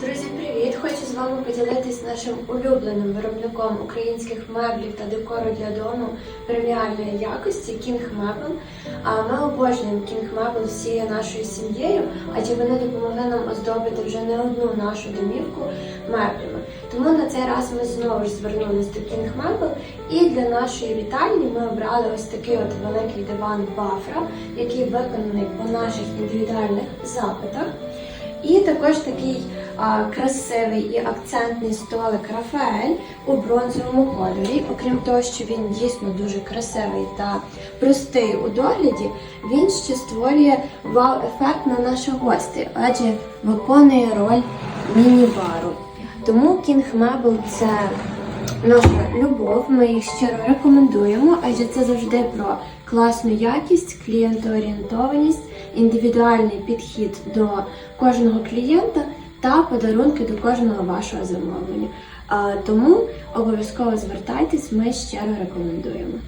Друзі, привіт! Хочу з вами поділитись нашим улюбленим виробником українських меблів та декору для дому преміальної якості King Mebel. Ми обожнюємо King Mebel всією нашою сім'єю, адже вони допомогли нам оздобити вже не одну нашу домівку меблями. Тому на цей раз ми знову ж звернулись до King Mebel і для нашої вітальні ми обрали ось такий от великий диван Бафра, який виконаний по наших індивідуальних запитах. І також такий а, красивий і акцентний столик Рафаель у бронзовому кольорі. Окрім того, що він дійсно дуже красивий та простий у догляді, він ще створює вау-ефект на наших гостей, адже виконує роль міні-бару. Тому King Mebel – це наша любов. Ми їх щиро рекомендуємо, адже це завжди про класну якість, клієнтоорієнтованість, індивідуальний підхід до кожного клієнта та подарунки до кожного вашого замовлення. Тому обов'язково звертайтесь, ми щиро рекомендуємо.